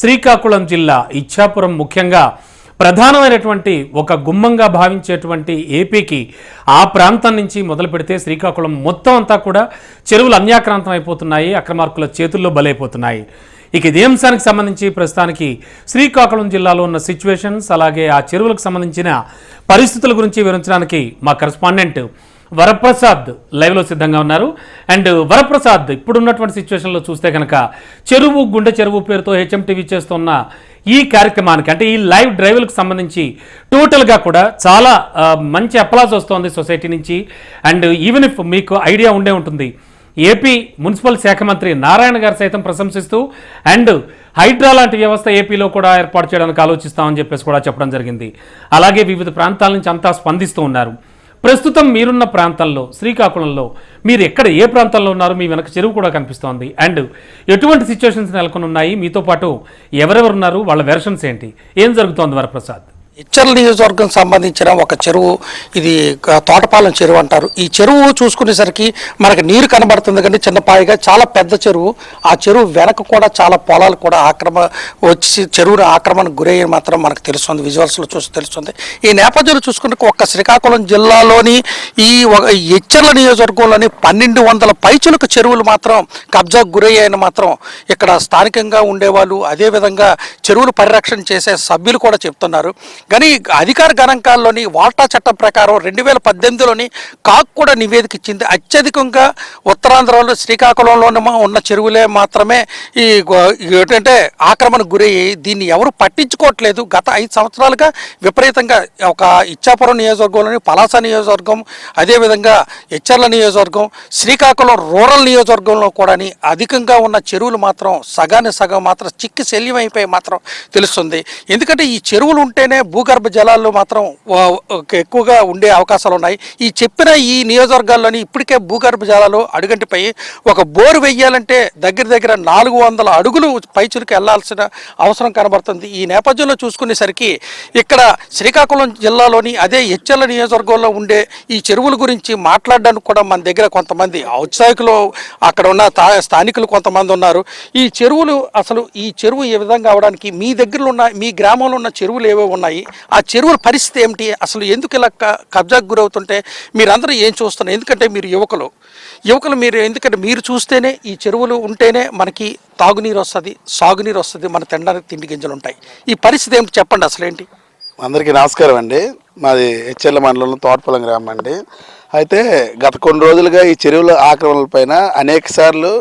శ్రీకాకుళం జిల్లా ఇచ్చాపురం ముఖ్యంగా ప్రధానమైనటువంటి ఒక గుమ్మంగా భావించేటువంటి ఏపీకి ఆ ప్రాంతం నుంచి మొదలు పెడితే శ్రీకాకుళం మొత్తం అంతా కూడా చెరువులు అన్యాక్రాంతం అయిపోతున్నాయి అక్రమార్కుల చేతుల్లో బలైపోతున్నాయి. ఇక ఇదే అంశానికి సంబంధించి ప్రస్తుతానికి శ్రీకాకుళం జిల్లాలో ఉన్న సిచ్యువేషన్స్ అలాగే ఆ చెరువులకు సంబంధించిన పరిస్థితుల గురించి వివరించడానికి మా కరెస్పాండెంట్ వరప్రసాద్ లైవ్లో సిద్ధంగా ఉన్నారు. అండ్ వరప్రసాద్ ఇప్పుడున్నటువంటి సిచ్యువేషన్లో చూస్తే కనుక చెరువు గుండె చెరువు పేరుతో హెచ్ఎంటీవీ చేస్తున్న ఈ కార్యక్రమానికి అంటే ఈ లైవ్ డ్రైవ్లకు సంబంధించి టోటల్గా కూడా చాలా మంచి అప్లాజ్ వస్తోంది సొసైటీ నుంచి. అండ్ ఈవెన్ ఇఫ్ మీకు ఐడియా ఉండే ఉంటుంది ఏపీ మున్సిపల్ శాఖ మంత్రి నారాయణ గారు సైతం ప్రశంసిస్తూ అండ్ హైడ్రా లాంటి వ్యవస్థ ఏపీలో కూడా ఏర్పాటు చేయడానికి ఆలోచిస్తామని చెప్పేసి కూడా చెప్పడం జరిగింది. అలాగే వివిధ ప్రాంతాల నుంచి అంతా స్పందిస్తూ ఉన్నారు. ప్రస్తుతం మీరున్న ప్రాంతంలో శ్రీకాకుళంలో మీరు ఎక్కడ ఏ ప్రాంతంలో ఉన్నారు మీ వెనక చెరువు కూడా కనిపిస్తోంది. అండ్ ఎటువంటి సిచ్యువేషన్స్ నెలకొని ఉన్నాయి మీతో పాటు ఎవరెవరు ఉన్నారు వాళ్ళ వెర్షన్స్ ఏంటి? ఏం జరుగుతోంది వరప్రసాద్? ఇచ్చర్ల నియోజకవర్గం సంబంధించిన ఒక చెరువు ఇది తోటపాలెం చెరువు అంటారు. ఈ చెరువు చూసుకునేసరికి మనకి నీరు కనబడుతుంది కానీ చిన్నపాయిగా చాలా పెద్ద చెరువు. ఆ చెరువు వెనక కూడా చాలా పొలాలు కూడా ఆక్రమ వచ్చి చెరువును ఆక్రమణకు గురయ్యి మాత్రం మనకు తెలుస్తుంది. విజువల్స్లో చూసి తెలుస్తుంది. ఈ నేపథ్యంలో చూసుకుంటే ఒక్క శ్రీకాకుళం జిల్లాలోని ఈ ఒక ఇచ్చర్ల నియోజకవర్గంలోని పన్నెండు వందల పైచులకు చెరువులు మాత్రం కబ్జాకు గురయ్యాయని మాత్రం ఇక్కడ స్థానికంగా ఉండేవాళ్ళు అదేవిధంగా చెరువులు పరిరక్షణ చేసే సభ్యులు కూడా చెప్తున్నారు. కానీ అధికార గణాంకాల్లోని వాటా చట్టం ప్రకారం రెండు వేల పద్దెనిమిదిలోని కాక్ కూడా నివేదిక ఇచ్చింది. అత్యధికంగా ఉత్తరాంధ్రలో శ్రీకాకుళంలోనే మా- ఉన్న చెరువులే మాత్రమే ఈ ఏంటంటే ఆక్రమణకు గురయ్యి దీన్ని ఎవరు పట్టించుకోవట్లేదు. గత ఐదు సంవత్సరాలుగా విపరీతంగా ఒక ఇచ్చాపురం నియోజకవర్గంలోని పలాస నియోజకవర్గం అదేవిధంగా హెచ్చర్ల నియోజకవర్గం శ్రీకాకుళం రూరల్ నియోజకవర్గంలో కూడా అధికంగా ఉన్న చెరువులు మాత్రం సగాని సగం మాత్రం చిక్కి శల్యమైపోయి మాత్రం తెలుస్తుంది. ఎందుకంటే ఈ చెరువులు ఉంటేనే భూగర్భ జలాలు మాత్రం ఎక్కువగా ఉండే అవకాశాలు ఉన్నాయి. ఈ చెప్పిన ఈ నియోజకవర్గాల్లోని ఇప్పటికే భూగర్భ జలాలు అడుగంటిపై ఒక బోరు వెయ్యాలంటే దగ్గర దగ్గర నాలుగు వందల అడుగులు పైచులకు వెళ్ళాల్సిన అవసరం కనబడుతుంది. ఈ నేపథ్యంలో చూసుకునేసరికి ఇక్కడ శ్రీకాకుళం జిల్లాలోని అదే హెచ్చర్ల నియోజకవర్గంలో ఉండే ఈ చెరువుల గురించి మాట్లాడడానికి కూడా మన దగ్గర కొంతమంది ఔత్సాహికులు అక్కడ ఉన్న స్థానికులు కొంతమంది ఉన్నారు. ఈ చెరువులు అసలు ఈ చెరువు ఏ విధంగా అవడానికి మీ దగ్గరలో ఉన్న మీ గ్రామంలో ఉన్న చెరువులు ఏవో ఉన్నాయి. ఆ చెరువుల పరిస్థితి ఏమిటి? అసలు ఎందుకు ఇలా కబ్జాకు గురవుతుంటే మీరందరూ ఏం చూస్తున్నారు? ఎందుకంటే మీరు యువకులు. యువకులు మీరు ఎందుకంటే మీరు చూస్తేనే ఈ చెరువులు ఉంటేనే మనకి తాగునీరు వస్తుంది సాగునీరు వస్తుంది మన తినడానికి తిండి గింజలు ఉంటాయి. ఈ పరిస్థితి ఏమిటి? చెప్పండి అసలు ఏంటి అందరికీ నమస్కారం అండి. మాది హెచ్ఎల్ మండలంలో తోటపల్లం గ్రామం అండి. అయితే గత కొన్ని రోజులుగా ఈ చెరువుల ఆక్రమణలపైన అనేక సార్లు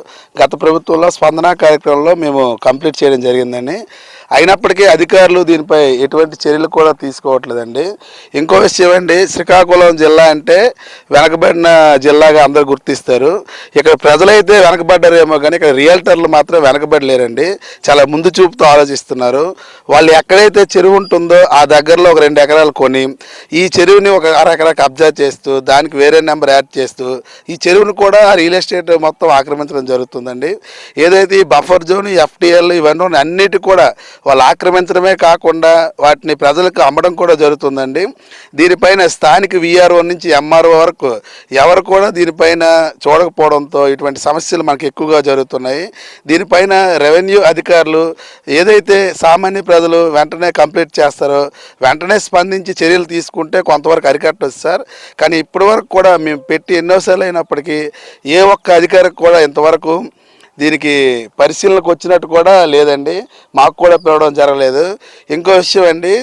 గత ప్రభుత్వంలో స్పందన కార్యక్రమంలో మేము కంప్లీట్ చేయడం జరిగిందని అయినప్పటికీ అధికారులు దీనిపై ఎటువంటి చర్యలు కూడా తీసుకోవట్లేదండి. ఇంకో విషయం అండి శ్రీకాకుళం జిల్లా అంటే వెనకబడిన జిల్లాగా అందరు గుర్తిస్తారు. ఇక్కడ ప్రజలైతే వెనకబడ్డారేమో కానీ ఇక్కడ రియల్టర్లు మాత్రం వెనకబడలేరండి. చాలా ముందు చూపుతో ఆలోచిస్తున్నారు. వాళ్ళు ఎక్కడైతే చెరువు ఉంటుందో ఆ దగ్గరలో ఒక రెండు ఎకరాలు కొని ఈ చెరువుని ఒక అరెకరా కబ్జా చేస్తూ దానికి వేరే నెంబర్ యాడ్ చేస్తూ ఈ చెరువును కూడా రియల్ ఎస్టేట్ మొత్తం ఆక్రమించడం జరుగుతుందండి. ఏదైతే ఈ బఫర్ జోన్ ఎఫ్టీఎల్ ఇవన్నీ అన్నిటి కూడా వాళ్ళు ఆక్రమించడమే కాకుండా వాటిని ప్రజలకు అమ్మడం కూడా జరుగుతుందండి. దీనిపైన స్థానిక విఆర్ఓ నుంచి ఎంఆర్ఓ వరకు ఎవరు కూడా దీనిపైన చూడకపోవడంతో ఇటువంటి సమస్యలు మనకి ఎక్కువగా జరుగుతున్నాయి. దీనిపైన రెవెన్యూ అధికారులు ఏదైతే సామాన్య ప్రజలు వెంటనే కంప్లీట్ చేస్తారో వెంటనే స్పందించి చర్యలు తీసుకుంటే కొంతవరకు అరికట్టవచ్చు సార్. కానీ ఇప్పటి వరకు కూడా మేము పెట్టి ఎన్నోసార్లు అయినప్పటికీ ఏ ఒక్క అధికారికి కూడా ఇంతవరకు దీనికి పరిశీలనకు వచ్చినట్టు కూడా లేదండి. మాకు కూడా పిలవడం జరగలేదు. ఇంకో విషయం అండి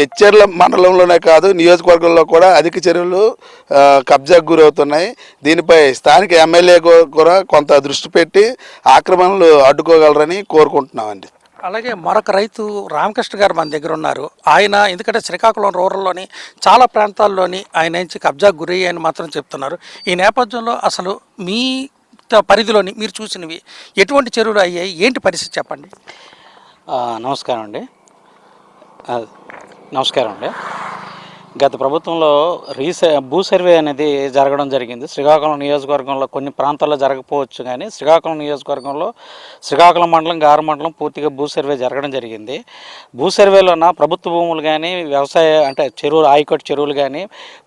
హెచ్చర్ల మండలంలోనే కాదు నియోజకవర్గంలో కూడా అధిక చెరువులు కబ్జాకు గురవుతున్నాయి. దీనిపై స్థానిక ఎమ్మెల్యే కూడా కొంత దృష్టి పెట్టి ఆక్రమణలు అడ్డుకోగలరని కోరుకుంటున్నామండి. అలాగే మరొక రైతు రామకృష్ణ గారు మన దగ్గర ఉన్నారు. ఆయన ఎందుకంటే శ్రీకాకుళం రూరల్లోని చాలా ప్రాంతాల్లోని ఆయన నుంచి కబ్జా గురయ్యాయని మాత్రం చెప్తున్నారు. ఈ నేపథ్యంలో అసలు మీ పరిధిలోని మీరు చూసినవి ఎటువంటి చెరువులు అయ్యాయి? ఏంటి పరిస్థితి చెప్పండి. నమస్కారం అండి. నమస్కారం అండి. గత ప్రభుత్వంలో రీసే భూ సర్వే అనేది జరగడం జరిగింది. శ్రీకాకుళం నియోజకవర్గంలో కొన్ని ప్రాంతాల్లో జరగకపోవచ్చు కానీ శ్రీకాకుళం నియోజకవర్గంలో శ్రీకాకుళం మండలం గారు మండలం పూర్తిగా భూ సర్వే జరగడం జరిగింది. భూ సర్వేలోన ప్రభుత్వ భూములు కానీ వ్యవసాయ అంటే చెరువులు ఆయకట్టు చెరువులు కానీ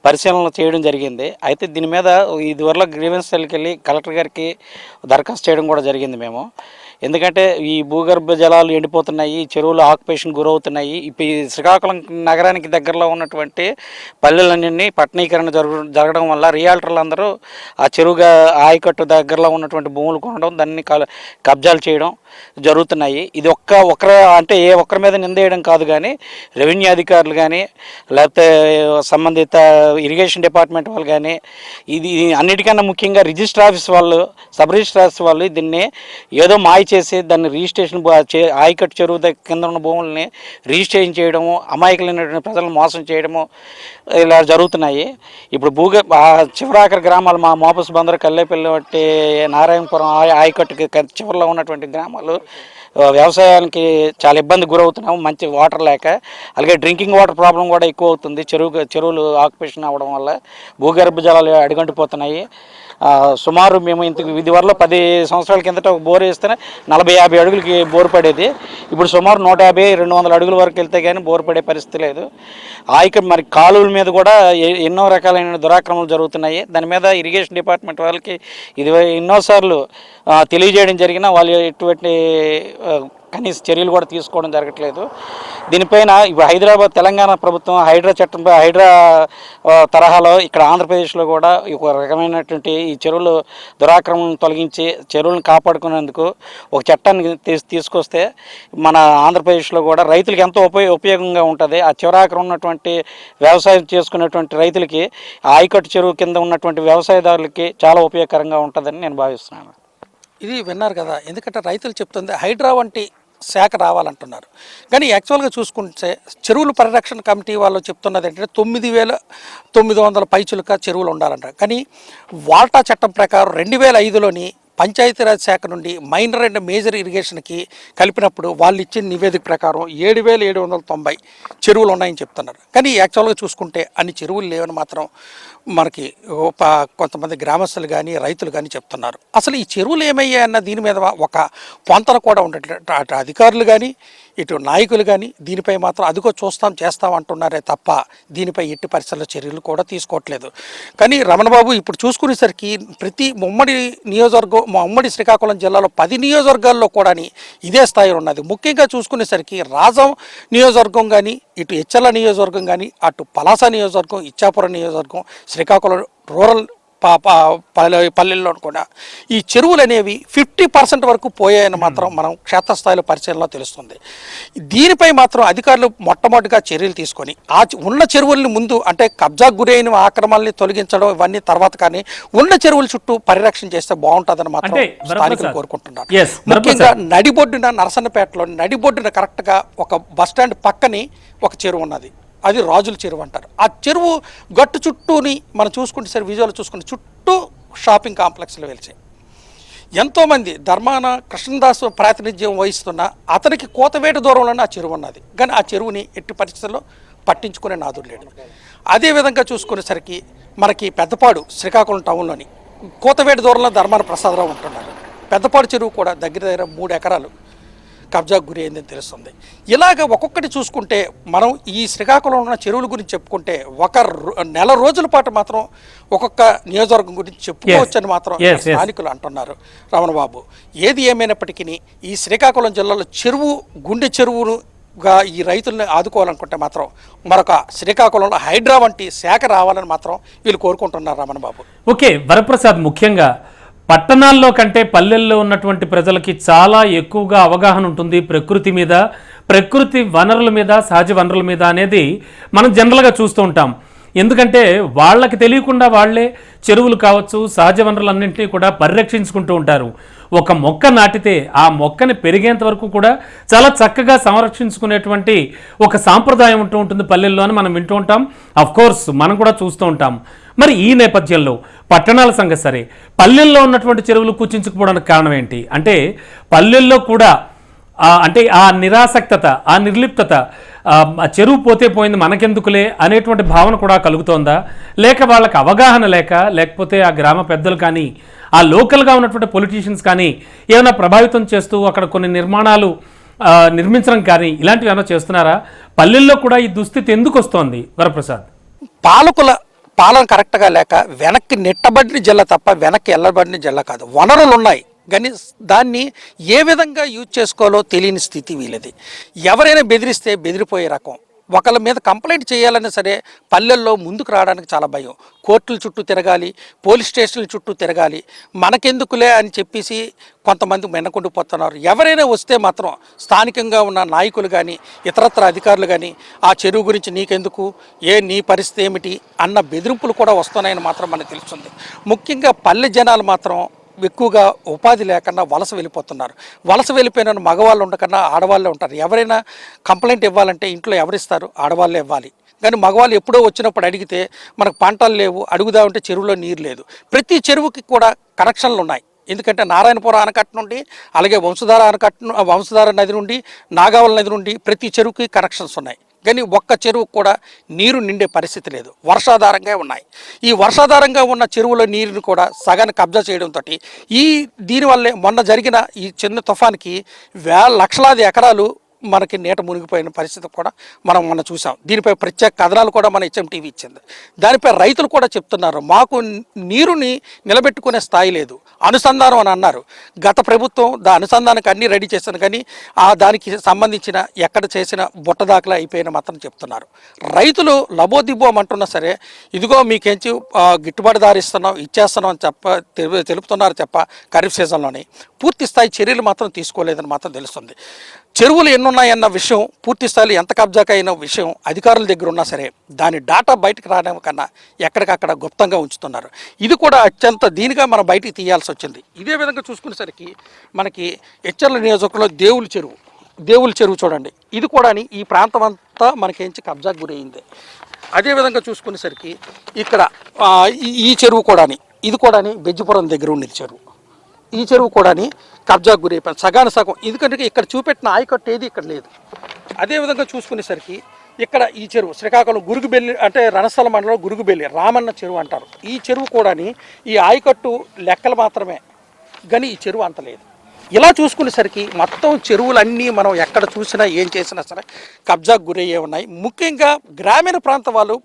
పరిశీలన చేయడం జరిగింది. అయితే దీని మీద ఇదివరలో గ్రీవెన్స్ సెల్కి వెళ్ళి కలెక్టర్ గారికి దరఖాస్తు చేయడం కూడా జరిగింది మేము. ఎందుకంటే ఈ భూగర్భ జలాలు ఎండిపోతున్నాయి చెరువులు ఆక్యుపేషన్ గురవుతున్నాయి. ఇప్పుడు ఈ శ్రీకాకుళం నగరానికి దగ్గరలో ఉన్నటువంటి పల్లెలన్నీ పట్టణీకరణ జరుగు జరగడం వల్ల రియాల్టర్లు అందరూ ఆ చెరువుగా ఆయకట్టు దగ్గరలో ఉన్నటువంటి భూములు కొనడం దాన్ని కబ్జాలు చేయడం జరుగుతున్నాయి. ఇది ఒక్క ఒకరి అంటే ఏ ఒక్కరి మీద నిందేయడం కాదు కానీ రెవెన్యూ అధికారులు కానీ లేకపోతే సంబంధిత ఇరిగేషన్ డిపార్ట్మెంట్ వాళ్ళు కానీ ఇది అన్నిటికన్నా ముఖ్యంగా రిజిస్టర్ ఆఫీస్ వాళ్ళు సబ్ రిజిస్టర్ ఆఫీస్ వాళ్ళు దీన్ని ఏదో మాయ చేసి దాన్ని రిజిస్ట్రేషన్ బా- చే ఆయకట్టు చెరువు కింద ఉన్న భూములని రిజిస్ట్రేషన్ చేయడము అమాయకులైనటువంటి ప్రజలను మోసం చేయడము ఇలా జరుగుతున్నాయి. ఇప్పుడు భూగ చివరాకర చివరాఖరి గ్రామాలు మా మోపస్ బందరు కల్లేపల్లి వంటి నారాయణపురం ఆయకట్టుకి చివరిలో ఉన్నటువంటి గ్రామాలు వ్యవసాయానికి చాలా ఇబ్బంది గురవుతున్నాము. మంచి వాటర్ లేక అలాగే డ్రింకింగ్ వాటర్ ప్రాబ్లం కూడా ఎక్కువ అవుతుంది. చెరువు చెరువులు ఆక్యుపేషన్ అవ్వడం వల్ల భూగర్భ జలాలు అడుగంటిపోతున్నాయి. సుమారు మేము ఇంత ఇది వరలో పది సంవత్సరాల కిందట ఒక బోర్ వేస్తేనే నలభై యాభై అడుగులకి బోర్ పడేది. ఇప్పుడు సుమారు నూట యాభై రెండు వందల అడుగుల వరకు వెళ్తే కానీ బోర్ పడే పరిస్థితి లేదు. ఆయక మరి కాలువల మీద కూడా ఎ- ఎన్నో రకాలైన దురాక్రమణలు జరుగుతున్నాయి. దాని మీద ఇరిగేషన్ డిపార్ట్మెంట్ వాళ్ళకి ఇది ఎన్నోసార్లు తెలియజేయడం జరిగినా వాళ్ళు ఎటువంటి కనీస చర్యలు కూడా తీసుకోవడం జరగట్లేదు. దీనిపైన ఇప్పుడు హైదరాబాద్ తెలంగాణ ప్రభుత్వం హైడ్రా చట్టంపై హైడ్రా తరహాలో ఇక్కడ ఆంధ్రప్రదేశ్లో కూడా ఒక రకమైనటువంటి ఈ చెరువులు దురాక్రమణను తొలగించి చెరువులను కాపాడుకునేందుకు ఒక చట్టాన్ని తీసి తీసుకొస్తే మన ఆంధ్రప్రదేశ్లో కూడా రైతులకు ఎంతో ఉపయోగ ఉపయోగంగా ఉంటుంది. ఆ చివరాకరం ఉన్నటువంటి వ్యవసాయం చేసుకునేటువంటి రైతులకి ఆ ఆయకట్టు చెరువు కింద ఉన్నటువంటి వ్యవసాయదారులకి చాలా ఉపయోగకరంగా ఉంటుందని నేను భావిస్తున్నాను. ఇది విన్నారు కదా. ఎందుకంటే రైతులు చెప్తుంది హైడ్రా వంటి శాఖ రావాలంటున్నారు. కానీ యాక్చువల్గా చూసుకుంటే చెరువుల పరిరక్షణ కమిటీ వాళ్ళు చెప్తున్నది ఏంటంటే తొమ్మిది వేల తొమ్మిది వందల పైచులుక చెరువులు ఉండాలంటారు కానీ వాల్టా చట్టం ప్రకారం రెండు వేల ఐదులోని పంచాయతీరాజ్ శాఖ నుండి మైనర్ అండ్ మేజర్ ఇరిగేషన్కి కలిపినప్పుడు వాళ్ళు ఇచ్చిన నివేదిక ప్రకారం ఏడు వేల ఏడు వందల తొంభై చెరువులు ఉన్నాయని చెప్తున్నారు. కానీ యాక్చువల్గా చూసుకుంటే అన్ని చెరువులు లేవని మాత్రం మనకి ప- కొంతమంది గ్రామస్తులు కానీ రైతులు కానీ చెప్తున్నారు. అసలు ఈ చెరువులు ఏమయ్యాయి అన్న దీని మీద ఒక పొంతన కూడా ఉండేట అటు అధికారులు కానీ ఇటు నాయకులు కానీ దీనిపై మాత్రం అదిగో చూస్తాం చేస్తాం అంటున్నారే తప్ప దీనిపై ఎట్టి పరిస్థితుల్లో చర్యలు కూడా తీసుకోవట్లేదు. కానీ రమణబాబు ఇప్పుడు చూసుకునేసరికి ప్రతి ఉమ్మడి నియోజకవర్గం మా ఉమ్మడి శ్రీకాకుళం జిల్లాలో పది నియోజకవర్గాల్లో కూడా ఇదే స్థాయిలో ఉన్నది. ముఖ్యంగా చూసుకునేసరికి రాజం నియోజకవర్గం కానీ ఇటు హెచ్చర్ల నియోజకవర్గం కానీ అటు పలాస నియోజకవర్గం ఇచ్చాపురం నియోజకవర్గం శ్రీకాకుళం రూరల్ పల్లె పల్లెల్లో కూడా ఈ చెరువులు అనేవి ఫిఫ్టీ పర్సెంట్ వరకు పోయాయని మాత్రం మనం క్షేత్రస్థాయిలో పరిశీలనలో తెలుస్తుంది. దీనిపై మాత్రం అధికారులు మొట్టమొదటిగా చర్యలు తీసుకొని ఆ ఉన్న చెరువుల్ని ముందు అంటే కబ్జాకు గురైన ఆక్రమణల్ని తొలగించడం ఇవన్నీ తర్వాత కానీ ఉన్న చెరువుల చుట్టూ పరిరక్షణ చేస్తే బాగుంటుందని మాత్రం. స్థానికులు కోరుకుంటున్నారు. Yes, ముఖ్యంగా నడిబొడ్డున నరసన్నపేటలో నడిబొడ్డున కరెక్ట్గా ఒక బస్ స్టాండ్ పక్కని ఒక చెరువు ఉన్నది. అది రాజుల చెరువు అంటారు. ఆ చెరువు గట్టు చుట్టూని మనం చూసుకుంటే సరే విజువల్ చూసుకుంటే చుట్టూ షాపింగ్ కాంప్లెక్స్లు వెలిచాయి. ఎంతోమంది ధర్మాన కృష్ణదాసు ప్రాతినిధ్యం వహిస్తున్న అతనికి కోతవేట దూరంలోనే ఆ చెరువు ఉన్నది. కానీ ఆ చెరువుని ఎట్టి పరిస్థితుల్లో పట్టించుకునే నాదుడు లేడు. అదేవిధంగా చూసుకునేసరికి మనకి పెద్దపాడు శ్రీకాకుళం టౌన్లోని కోతవేట దూరంలో ధర్మాన ప్రసాదరావు ఉంటున్నారు పెద్దపాడు చెరువు కూడా దగ్గర దగ్గర మూడు ఎకరాలు. కబ్జాకు గురి అయిందని తెలుస్తుంది. ఇలాగ ఒక్కొక్కటి చూసుకుంటే మనం ఈ శ్రీకాకుళంలో ఉన్న చెరువుల గురించి చెప్పుకుంటే ఒక నెల రోజుల పాటు మాత్రం ఒక్కొక్క నియోజకవర్గం గురించి చెప్పుకోవచ్చని మాత్రం. స్థానికులు అంటున్నారు రమణబాబు. ఏది ఏమైనప్పటికీ ఈ శ్రీకాకుళం జిల్లాలో చెరువు గుండె చెరువునుగా ఈ రైతుల్ని ఆదుకోవాలనుకుంటే మాత్రం మరొక శ్రీకాకుళంలో హైడ్రా వంటి శాఖ రావాలని మాత్రం వీళ్ళు కోరుకుంటున్నారు రమణబాబు. ఓకే వరప్రసాద్ ముఖ్యంగా పట్టణాల్లో కంటే పల్లెల్లో ఉన్నటువంటి ప్రజలకి చాలా ఎక్కువగా అవగాహన ఉంటుంది ప్రకృతి మీద ప్రకృతి వనరుల మీద సహజ వనరుల మీద అనేది మనం జనరల్గా చూస్తూ ఉంటాం. ఎందుకంటే వాళ్ళకి తెలియకుండా వాళ్ళే చెరువులు కావచ్చు సహజ వనరులన్నింటినీ కూడా పరిరక్షించుకుంటూ ఉంటారు. ఒక మొక్క నాటితే ఆ మొక్కని పెరిగేంత వరకు కూడా చాలా చక్కగా సంరక్షించుకునేటువంటి ఒక సాంప్రదాయం ఉంటూ ఉంటుంది పల్లెల్లో అని మనం వింటూ ఉంటాం. కోర్స్ మనం కూడా చూస్తూ ఉంటాం. మరి ఈ నేపథ్యంలో పట్టణాల సంగతి సరే పల్లెల్లో ఉన్నటువంటి చెరువులు కూర్చించుకుపోవడానికి కారణం ఏంటి? అంటే పల్లెల్లో కూడా అంటే ఆ నిరాసక్తత ఆ నిర్లిప్తత చెరువు పోతే పోయింది మనకెందుకులే అనేటువంటి భావన కూడా కలుగుతోందా? లేక వాళ్ళకి అవగాహన లేక లేకపోతే ఆ గ్రామ పెద్దలు కానీ ఆ లోకల్గా ఉన్నటువంటి పొలిటీషియన్స్ కానీ ఏమైనా ప్రభావితం చేస్తూ అక్కడ కొన్ని నిర్మాణాలు నిర్మించడం కానీ ఇలాంటివి ఏమైనా చేస్తున్నారా? పల్లెల్లో కూడా ఈ దుస్థితి ఎందుకు వస్తోంది? వరప్రసాద్. పాలకుల పాలన కరెక్ట్గా లేక వెనక్కి నెట్టబడిన జిల్లా తప్ప వెనక్కి వెళ్ళబడిన జిల్లా కాదు. వనరులు ఉన్నాయి కానీ దాన్ని ఏ విధంగా యూజ్ చేసుకోవాలో తెలియని స్థితి వీళ్ళది. ఎవరైనా బెదిరిస్తే బెదిరిపోయే రకం. ఒకళ్ళ మీద కంప్లైంట్ చేయాలన్నా సరే పల్లెల్లో ముందుకు రావడానికి చాలా భయం. కోర్టుల చుట్టూ తిరగాలి పోలీస్ స్టేషన్ల చుట్టూ తిరగాలి. మనకెందుకులే అని చెప్పేసి కొంతమంది వెనకుండిపోతున్నారు ఎవరైనా వస్తే మాత్రం స్థానికంగా ఉన్న నాయకులు కానీ ఇతరత్ర అధికారులు కానీ ఆ చెరువు గురించి నీకెందుకు? ఏ నీ పరిస్థితి ఏమిటి? అన్న బెదిరింపులు కూడా వస్తున్నాయని మాత్రం మనకు తెలుస్తుంది. ముఖ్యంగా పల్లె జనాలు మాత్రం ఎక్కువగా ఉపాధి లేకుండా వలస వెళ్ళిపోతున్నారు. వలస వెళ్ళిపోయిన మగవాళ్ళు ఉండకన్నా ఆడవాళ్ళే ఉంటారు. ఎవరైనా కంప్లైంట్ ఇవ్వాలంటే ఇంట్లో ఎవరిస్తారు? ఆడవాళ్ళే ఇవ్వాలి. కానీ మగవాళ్ళు ఎప్పుడో వచ్చినప్పుడు అడిగితే మనకు పంటలు లేవు అడుగుదామంటే చెరువులో నీరు లేదు. ప్రతి చెరువుకి కూడా కనెక్షన్లు ఉన్నాయి. ఎందుకంటే నారాయణపురం ఆనకట్ట నుండి అలాగే వంశధార ఆనకట్ట వంశధార నది నుండి నాగావళి నది నుండి ప్రతి చెరువుకి కనెక్షన్స్ ఉన్నాయి. కానీ ఒక్క చెరువు కూడా నీరు నిండే పరిస్థితి లేదు. వర్షాధారంగా ఉన్నాయి. ఈ వర్షాధారంగా ఉన్న చెరువుల నీరుని కూడా సగాన్ని కబ్జా చేయడంతో ఈ దీనివల్లే మొన్న జరిగిన ఈ చిన్న తుఫాన్కి వేల లక్షలాది ఎకరాలు మనకి నీట మునిగిపోయిన పరిస్థితి కూడా మనం మొన్న చూసాం దీనిపై ప్రత్యేక కథనాలు కూడా మన హెచ్ఎం టీవీ ఇచ్చింది. దానిపై రైతులు కూడా చెప్తున్నారు. మాకు నీరుని నిలబెట్టుకునే స్థాయి లేదు. అనుసంధానం అని అన్నారు. గత ప్రభుత్వం దా అనుసంధానానికి అన్ని రెడీ చేశాను కానీ ఆ దానికి సంబంధించిన ఎక్కడ చేసిన బుట్ట దాఖలా అయిపోయిన మాత్రం చెప్తున్నారు. రైతులు లబోదిబ్బోం అంటున్నా సరే ఇదిగో మీకేంచి గిట్టుబాటు దారి ఇస్తున్నాం ఇచ్చేస్తున్నాం అని చెప్ప తెలుపుతున్నారు చెప్ప ఖరీఫ్ సీజన్లోని. పూర్తి స్థాయి చర్యలు మాత్రం తీసుకోలేదని మాత్రం తెలుస్తుంది. చెరువులు ఎన్నున్నాయన్న విషయం పూర్తి స్థాయిలో ఎంత కబ్జాకి అయిన విషయం అధికారుల దగ్గర ఉన్నా సరే దాని డాటా బయటకు రావడం కన్నా ఎక్కడికక్కడ గుప్తంగా ఉంచుతున్నారు. ఇది కూడా అత్యంత దీనిగా మనం బయటికి తీయాల్సి వచ్చింది. ఇదే విధంగా చూసుకునేసరికి మనకి హెచ్చర్ల నియోజకవర్గంలో దేవుల చెరువు దేవుల చెరువు చూడండి. ఇది కూడా ఈ ప్రాంతం అంతా మనకేంచి కబ్జాకు గురైంది. అదేవిధంగా చూసుకునేసరికి ఇక్కడ ఈ- ఈ చెరువు కూడాని ఇది కూడాని బెజ్జిపురం దగ్గర ఉండేది చెరువు ఈ చెరువు కూడాని కబ్జాకు గురైపోయింది. సగాన సగం. ఎందుకంటే ఇక్కడ చూపెట్టిన ఆయకట్టు ఏది ఇక్కడ లేదు. అదేవిధంగా చూసుకునేసరికి ఇక్కడ ఈ చెరువు శ్రీకాకుళం గురుగుబెల్లి అంటే రణస్థల మండలం గురుగుబెల్లి రామన్న చెరువు అంటారు. ఈ చెరువు కూడాని ఈ ఆయకట్టు లెక్కలు మాత్రమే. కానీ ఈ చెరువు అంత లేదు. ఇలా చూసుకునేసరికి మొత్తం చెరువులన్నీ మనం ఎక్కడ చూసినా ఏం చేసినా సరే కబ్జాకు గురయ్యే ఉన్నాయి. ముఖ్యంగా గ్రామీణ ప్రాంత వాళ్ళు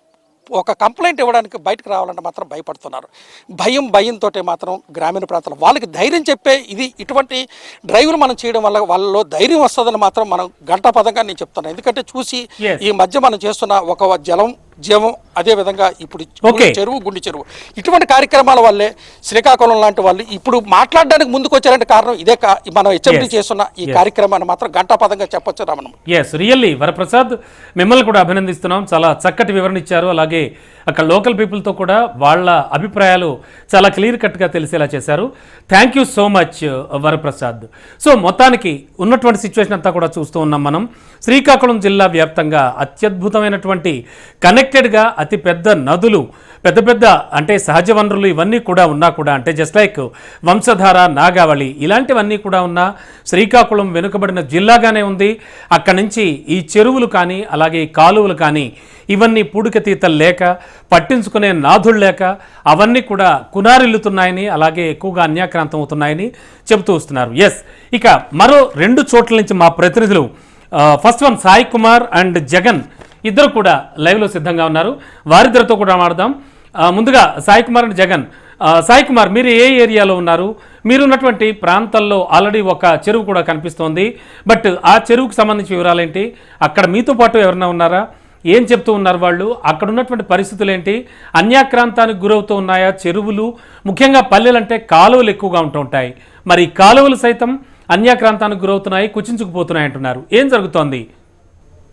ఒక కంప్లైంట్ ఇవ్వడానికి బయటకు రావాలంటే మాత్రం భయపడుతున్నారు భయం భయంతో మాత్రం గ్రామీణ ప్రాంతాలు వాళ్ళకి ధైర్యం చెప్పే ఇది ఇటువంటి డ్రైవ్లు మనం చేయడం వల్ల వాళ్ళలో ధైర్యం వస్తుందని మాత్రం మనం గంటా పదంగా నేను చెప్తున్నాను ఎందుకంటే చూసి. ఈ మధ్య మనం చేస్తున్న ఒక జలం జీవం అదే విధంగా ఇప్పుడు. చెరువు గుండి చెరువు. ఇటువంటి కార్యక్రమాల వల్లే శ్రీకాకుళం లాంటి వాళ్ళు ఇప్పుడు మాట్లాడడానికి ముందుకు వచ్చారంటే కారణం ఇదే మనం హెచ్చరిక. చేస్తున్న ఈ. కార్యక్రమాన్ని మాత్రం గంటా పదంగా చెప్పొచ్చు రమణ ఎస్ రియల్లీ వరప్రసాద్ మిమ్మల్ని కూడా అభినందిస్తున్నాం. చాలా చక్కటి వివరణ ఇచ్చారు. అలాగే అక్కడ లోకల్ పీపుల్తో కూడా వాళ్ళ అభిప్రాయాలు చాలా క్లియర్ కట్గా తెలిసేలా చేశారు. Thank you so much Varaprasad. So మొత్తానికి ఉన్నటువంటి సిచ్యువేషన్ అంతా కూడా చూస్తూ ఉన్నాం మనం. శ్రీకాకుళం జిల్లా వ్యాప్తంగా అత్యద్భుతమైనటువంటి కనెక్టెడ్గా అతి పెద్ద నదులు పెద్ద పెద్ద అంటే సహజ వనరులు ఇవన్నీ కూడా ఉన్నా కూడా అంటే జస్ట్ లైక్ వంశధార నాగావళి ఇలాంటివన్నీ కూడా ఉన్నా శ్రీకాకుళం వెనుకబడిన జిల్లాగానే ఉంది. అక్కడి నుంచి ఈ చెరువులు కానీ అలాగే ఈ కాలువలు కానీ ఇవన్నీ పూడికతీతలు లేక పట్టించుకునే నాథులు లేక అవన్నీ కూడా కునారిల్లుతున్నాయని అలాగే ఎక్కువగా అన్యాక్రాంతం అవుతున్నాయని చెబుతూ వస్తున్నారు. ఎస్ ఇక మరో రెండు చోట్ల నుంచి మా ప్రతినిధులు first one Sai Kumar and Jagan. ఇద్దరు కూడా లైవ్లో సిద్ధంగా ఉన్నారు. వారిద్దరితో కూడా మాట్లాడదాం. ముందుగా సాయి కుమార్ అండ్ జగన్. సాయి కుమార్ మీరు ఏ ఏరియాలో ఉన్నారు? మీరున్నటువంటి ప్రాంతాల్లో ఆల్రెడీ ఒక చెరువు కూడా కనిపిస్తోంది. బట్ ఆ చెరువుకు సంబంధించి వివరాలేంటి? అక్కడ మీతో పాటు ఎవరైనా ఉన్నారా? ఏం చెప్తూ ఉన్నారు వాళ్ళు? అక్కడ ఉన్నటువంటి పరిస్థితులు ఏంటి అన్యాక్రాంతానికి గురవుతూ ఉన్నాయా? చెరువులు ముఖ్యంగా పల్లెలంటే కాలువలు ఎక్కువగా ఉంటూ ఉంటాయి. మరి కాలువలు సైతం అన్యాక్రాంతానికి గురవుతున్నాయి కుచించుకుపోతున్నాయి అంటున్నారు. ఏం జరుగుతోంది?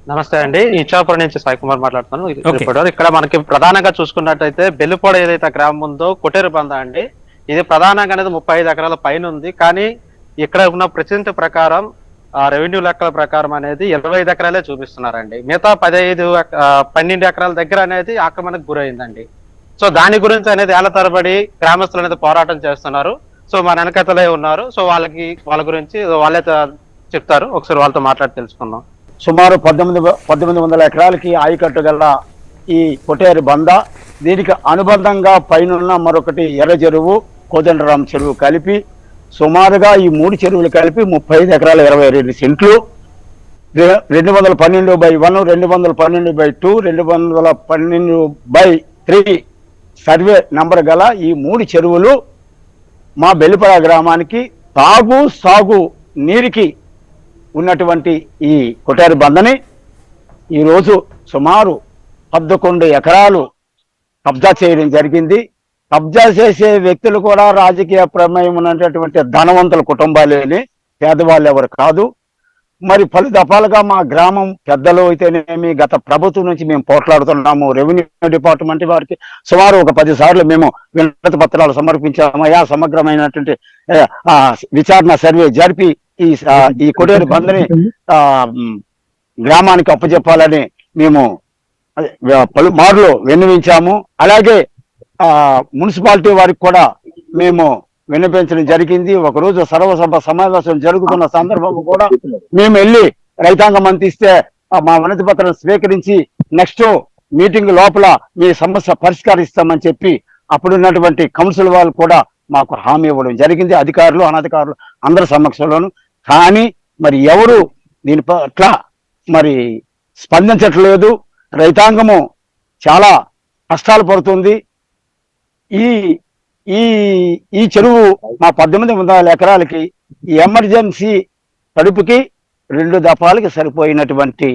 నమస్తే అండి. ఇచ్చాపురం నుంచి సాయి కుమార్ మాట్లాడుతున్నాను. ఇక్కడ మనకి ప్రధానంగా చూసుకున్నట్టయితే బెల్లిపోడ ఏదైతే గ్రామం ఉందో కొటేరు బంద అండి. ఇది ప్రధానంగా అనేది ముప్పై ఐదు ఎకరాల పైన ఉంది. కానీ ఇక్కడ ఉన్న ప్రచింత ప్రకారం ఆ రెవెన్యూ లెక్కల ప్రకారం అనేది ఇరవై ఐదు ఎకరాలే చూపిస్తున్నారండి. మిగతా పదహైదు పన్నెండు ఎకరాల దగ్గర అనేది ఆక్రమణకు గురైందండి. సో దాని గురించి అనేది ఏళ్ళ తరబడి గ్రామస్తులు అనేది పోరాటం చేస్తున్నారు. సో మన వెనకతలే ఉన్నారు. సో వాళ్ళకి వాళ్ళ గురించి వాళ్ళే చెప్తారు. ఒకసారి వాళ్ళతో మాట్లాడి తెలుసుకుందాం. సుమారు పద్దెనిమిది పద్దెనిమిది వందల ఎకరాలకి ఆయకట్టు గల ఈ పొటేరు బంద దీనికి అనుబంధంగా పైనున్న మరొకటి ఎర్ర చెరువు కోదండరాం చెరువు కలిపి సుమారుగా ఈ మూడు చెరువులు కలిపి ముప్పై ఐదు ఎకరాల ఇరవై రెండు సెంట్లు. రెండు వందల పన్నెండు బై వన్ రెండు వందల పన్నెండు బై టూ రెండు వందల పన్నెండు బై త్రీ సర్వే నంబర్ గల ఈ మూడు చెరువులు మా బెల్లిపడ గ్రామానికి తాగు సాగు నీరికి ఉన్నటువంటి ఈ కొటారి బందని ఈరోజు సుమారు పద్దకొండు ఎకరాలు కబ్జా చేయడం జరిగింది. కబ్జా చేసే వ్యక్తులు కూడా రాజకీయ ప్రమేయం ఉన్నటువంటి ధనవంతుల కుటుంబాలేని పేదవాళ్ళు ఎవరు కాదు. మరి పలు దఫాలుగా మా గ్రామం పెద్దలు అయితేనేమి గత ప్రభుత్వం నుంచి మేము పోట్లాడుతున్నాము. రెవెన్యూ డిపార్ట్మెంట్ వారికి సుమారు ఒక పది సార్లు మేము వినతి పత్రాలు సమర్పించాము. అయా సమగ్రమైనటువంటి విచారణ సర్వే జరిపి ఈ ఈ కొడేరు బందని ఆ, గ్రామానికి అప్పచెప్పాలని మేము అదే, పలు మార్లు విన్నవించాము. అలాగే ఆ మున్సిపాలిటీ వారికి కూడా మేము విన్నపించడం జరిగింది. ఒక రోజు సర్వసభ సమావేశం జరుగుతున్న సందర్భం కూడా మేము వెళ్ళి రైతాంగం అందిస్తే మా వినతి పత్రం స్వీకరించి నెక్స్ట్ మీటింగ్ లోపల మీ సమస్య పరిష్కరిస్తామని చెప్పి అప్పుడున్నటువంటి కౌన్సిల్ వాళ్ళు కూడా మాకు హామీ ఇవ్వడం జరిగింది. అధికారులు అనధికారులు అందరి సమక్షంలోను కానీ మరి ఎవరు దీని పట్ల మరి స్పందించట్లేదు. రైతాంగము చాలా కష్టాలు పడుతుంది. ఈ ఈ ఈ చెరువు మా పద్దెనిమిది వందల ఎకరాలకి ఈ ఎమర్జెన్సీ తడుపుకి రెండు దఫాలకి సరిపోయినటువంటి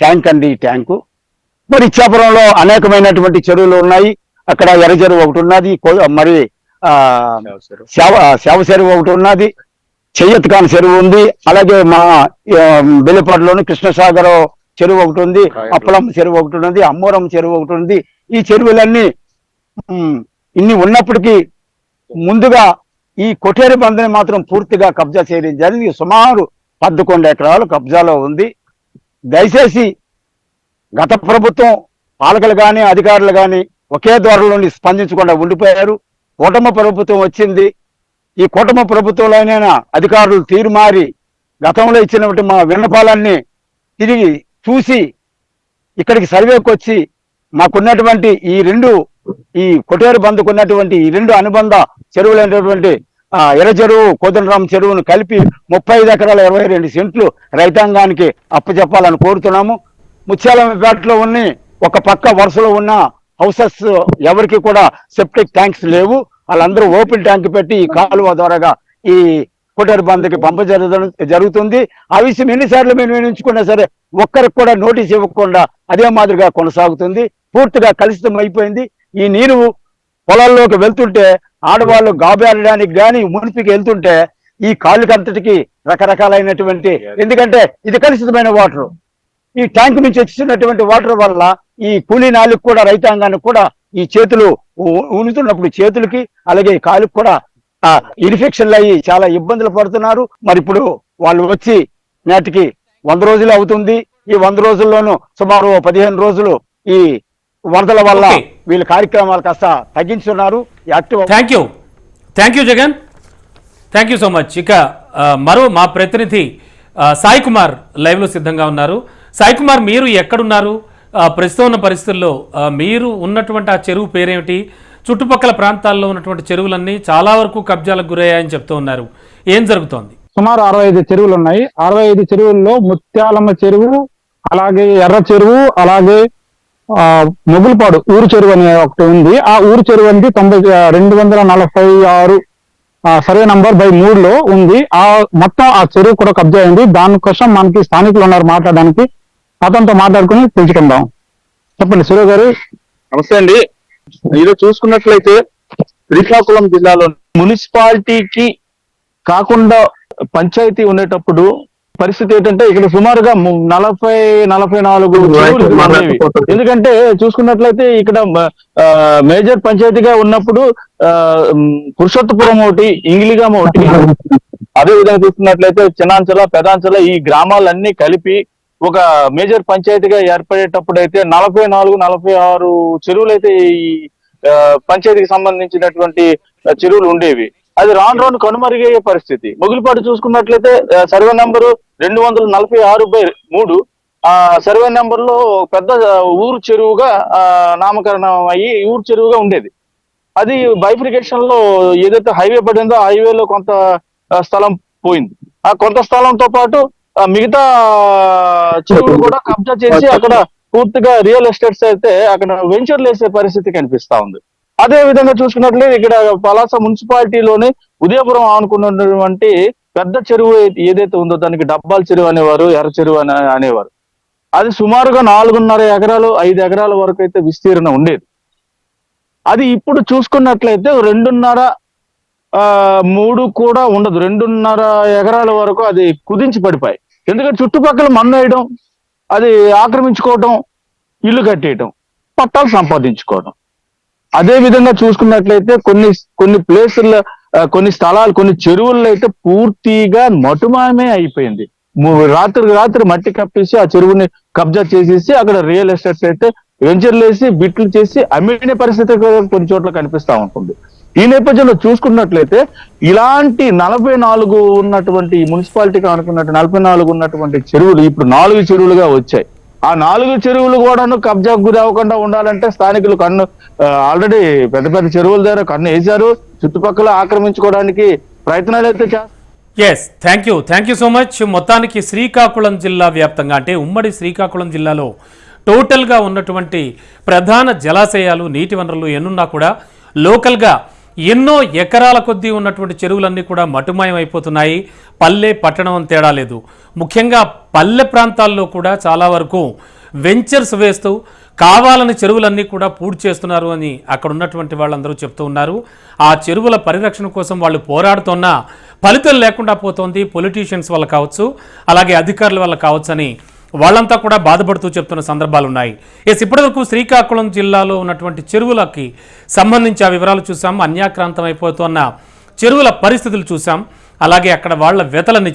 ట్యాంక్ అండి ఈ ట్యాంకు. మరి ఇచ్చాపురంలో అనేకమైనటువంటి చెరువులు ఉన్నాయి. అక్కడ ఎర్ర చెరువు ఒకటి ఉన్నది. మరి ఆ సేవ సేవ చెరువు ఒకటి ఉన్నది. చెయ్యత్కాన్ చెరువు ఉంది. అలాగే మా ఆ, బెల్లిపాడులోని కృష్ణసాగర్ చెరువు ఒకటి ఉంది. అప్పలం చెరువు ఒకటి ఉంది అమ్మూరం చెరువు ఒకటి ఉంది. ఈ చెరువులన్నీ ఇన్ని ఉన్నప్పటికీ ముందుగా ఈ కొఠేరి బందని మాత్రం పూర్తిగా కబ్జా చేయడం జరిగింది. సుమారు పదకొండు ఎకరాలు కబ్జాలో ఉంది. దయచేసి గత ప్రభుత్వం పాలకులు కానీ అధికారులు కానీ ఒకే ధోరణిలోని స్పందించకుండా ఉండిపోయారు. కూటమి ప్రభుత్వం వచ్చింది. ఈ కుటుంబ ప్రభుత్వంలోనైనా అధికారులు తీరుమారి గతంలో ఇచ్చినటువంటి మా విన్నపాలన్నీ తిరిగి చూసి ఇక్కడికి సర్వేకి వచ్చి మాకున్నటువంటి ఈ రెండు ఈ కొటేరు బందుకు ఉన్నటువంటి ఈ రెండు అనుబంధ చెరువులైనటువంటి ఎర్ర చెరువు కోదండరామ చెరువును కలిపి ముప్పై ఐదు ఎకరాల ఇరవై రెండు సెంట్లు రైతాంగానికి అప్పచెప్పాలని కోరుతున్నాము. ముత్యాలపేటలో ఉన్న ఒక పక్క వరుసలో ఉన్న హౌసెస్ ఎవరికి కూడా సెప్టిక్ ట్యాంక్స్ లేవు. వాళ్ళందరూ ఓపెన్ ట్యాంక్ పెట్టి ఈ కాలువ ద్వారాగా ఈ కుటర్ బంద్కి పంప జరుగుతుంది. ఆ విషయం ఎన్నిసార్లు మేము వినించుకున్నా సరే ఒక్కరికి కూడా నోటీస్ ఇవ్వకుండా అదే మాదిరిగా కొనసాగుతుంది. పూర్తిగా కలుషితం అయిపోయింది. ఈ నీరు పొలాల్లోకి వెళ్తుంటే ఆడవాళ్ళు గాబేరడానికి గాని మునిపికి వెళ్తుంటే ఈ కాళ్ళకంతటికి రకరకాలైనటువంటి ఎందుకంటే ఇది కలుషితమైన వాటర్. ఈ ట్యాంక్ నుంచి వచ్చినటువంటి వాటర్ వల్ల ఈ కూలీ నాలుగు కూడా రైతాంగానికి కూడా ఈ చేతులు ఊనుతున్నప్పుడు చేతులకి అలాగే కాలుకి కూడా ఆ ఇన్ఫెక్షన్లు అయ్యి చాలా ఇబ్బందులు పడుతున్నారు. మరి ఇప్పుడు వాళ్ళు వచ్చి నేటికి వంద రోజులు అవుతుంది. ఈ వంద రోజుల్లోనూ సుమారు పదిహేను రోజులు ఈ వరదల వల్ల. వీళ్ళ కార్యక్రమాలు కాస్త తగ్గించున్నారు. Active thank you. Thank you Jagan. Thank you so much. ఇక మరో మా ప్రతినిధి సాయి కుమార్ లైవ్లో సిద్ధంగా ఉన్నారు. సాయి కుమార్ మీరు ఎక్కడున్నారు? ప్రస్తుతం ఉన్న పరిస్థితుల్లో మీరు ఉన్నటువంటి ఆ చెరువు పేరేమిటి? చుట్టుపక్కల ప్రాంతాల్లో ఉన్నటువంటి చెరువులన్నీ చాలా వరకు కబ్జాలకు గురయ్యాయని చెప్తూ ఉన్నారు. ఏం జరుగుతోంది? సుమారు అరవై ఐదు చెరువులు ఉన్నాయి అరవై ఐదు చెరువుల్లో ముత్యాలమ్మ చెరువు అలాగే ఎర్ర చెరువు అలాగే ఆ మొగులపాడు ఊరు చెరువు అనే ఒకటి ఉంది. ఆ ఊరు చెరువు అనేది తొంభై రెండు వందల నలభై ఆరు సర్వే నంబర్ బై మూడులో ఉంది. ఆ మొత్తం ఆ చెరువు కూడా కబ్జా అయింది. దానికోసం మనకి స్థానికులు ఉన్నారు మాట్లాడడానికి. అతనితో మాట్లాడుకుని తెలుసుకుందాం చెప్పండి సురేష్ గారు. నమస్తే అండి. ఈరోజు చూసుకున్నట్లయితే శ్రీకాకుళం జిల్లాలో మున్సిపాలిటీకి కాకుండా పంచాయతీ ఉండేటప్పుడు పరిస్థితి ఏంటంటే ఇక్కడ సుమారుగా నలభై నలభై నాలుగు. ఎందుకంటే చూసుకున్నట్లయితే ఇక్కడ మ- ఆ, మేజర్ పంచాయతీగా ఉన్నప్పుడు పురుషోత్తపురం ఒకటి ఇంగిలిగామ ఒకటి. అదే విధంగా చూసుకున్నట్లయితే చిన్నాంచల పెదాంచల ఈ గ్రామాలన్నీ కలిపి ఒక మేజర్ పంచాయతీగా ఏర్పడేటప్పుడు అయితే నలభై నాలుగు నలభై ఆరు చెరువులు అయితే ఈ పంచాయతీకి సంబంధించినటువంటి చెరువులు ఉండేవి. అది రాను రాను కనుమరుగయ్యే పరిస్థితి. మొగిలిపాటు చూసుకున్నట్లయితే సర్వే నంబరు రెండు వందల నలభై ఆరు బై మూడు. ఆ సర్వే నెంబర్లో పెద్ద ఊరు చెరువుగా నామకరణం అయ్యి ఊరు చెరువుగా ఉండేది. అది బైఫ్రికేషన్లో ఏదైతే హైవే పడిందో హైవేలో కొంత స్థలం పోయింది. ఆ కొంత స్థలంతో పాటు మిగతా చెరువులు కూడా కబ్జా చేసి అక్కడ పూర్తిగా రియల్ ఎస్టేట్స్ అయితే అక్కడ వెంచర్లు వేసే పరిస్థితి కనిపిస్తా ఉంది. అదే విధంగా చూసుకున్నట్లయితే ఇక్కడ పలాస మున్సిపాలిటీలోని ఉదయపురం ఆనుకున్నటువంటి పెద్ద చెరువు ఏదైతే ఉందో దానికి డబ్బాల చెరువు అనేవారు ఎర్ర చెరువు అని అనేవారు. అది సుమారుగా నాలుగున్నర ఎకరాలు ఐదు ఎకరాల వరకు అయితే విస్తీర్ణం ఉండేది. అది ఇప్పుడు చూసుకున్నట్లయితే రెండున్నర ఆ, మూడు కూడా ఉండదు. రెండున్నర ఎకరాల వరకు అది కుదించి పడిపోయి ఎందుకంటే చుట్టుపక్కల మన్ను వేయడం అది ఆక్రమించుకోవటం ఇల్లు కట్టేయటం పట్టాలు సంపాదించుకోవడం అదే విధంగా చూసుకున్నట్లయితే కొన్ని కొన్ని ప్లేసుల్లో కొన్ని స్థలాలు కొన్ని చెరువుల్లో అయితే పూర్తిగా మటుమామే అయిపోయింది. రాత్రి రాత్రి మట్టి కప్పేసి ఆ చెరువుని కబ్జా చేసేసి అక్కడ రియల్ ఎస్టేట్స్ అయితే వెంచర్లు వేసి బిట్లు చేసి అమ్మిన పరిస్థితి కొన్ని చోట్ల కనిపిస్తా ఉంటుంది. ఈ నేపథ్యంలో చూసుకున్నట్లయితే ఇలాంటి నలభై నాలుగు ఉన్నటువంటి మున్సిపాలిటీకి అనుకున్నట్టు నలభై నాలుగు ఉన్నటువంటి చెరువులు ఇప్పుడు నాలుగు చెరువులుగా వచ్చాయి. ఆ నాలుగు చెరువులు కూడాను కబ్జాకు గురి అవ్వకుండా ఉండాలంటే స్థానికులు కన్ను ఆల్రెడీ పెద్ద పెద్ద చెరువుల దగ్గర కన్ను వేశారు. చుట్టుపక్కల ఆక్రమించుకోవడానికి ప్రయత్నాలు అయితే చేస్తారు yes thank you thank you so much మొత్తానికి శ్రీకాకుళం జిల్లా వ్యాప్తంగా అంటే ఉమ్మడి శ్రీకాకుళం జిల్లాలో టోటల్గా ఉన్నటువంటి ప్రధాన జలాశయాలు నీటి వనరులు ఎన్నున్నా కూడా లోకల్గా ఎన్నో ఎకరాల కొద్దీ ఉన్నటువంటి చెరువులన్నీ కూడా మటుమాయం అయిపోతున్నాయి పల్లె పట్టణం అని తేడా లేదు. ముఖ్యంగా పల్లె ప్రాంతాల్లో కూడా చాలా వరకు వెంచర్స్ వేస్తూ కావాలని చెరువులన్నీ కూడా పూర్తి చేస్తున్నారు అని అక్కడ ఉన్నటువంటి వాళ్ళందరూ చెప్తూ ఉన్నారు. ఆ చెరువుల పరిరక్షణ కోసం వాళ్ళు పోరాడుతున్నా ఫలితం లేకుండా పోతోంది. పొలిటీషియన్స్ వల్ల కావచ్చు అలాగే అధికారుల వల్ల కావచ్చు అని వాళ్ళంతా కూడా బాధపడుతూ చెప్తున్న సందర్భాలు ఉన్నాయి ఎస్ ఇప్పటివరకు శ్రీకాకుళం జిల్లాలో ఉన్నటువంటి చెరువులకి సంబంధించి ఆ వివరాలు చూసాం అన్యాక్రాంతం అయిపోతున్న చెరువుల పరిస్థితులు చూసాం అలాగే అక్కడ వాళ్ళ వెతలని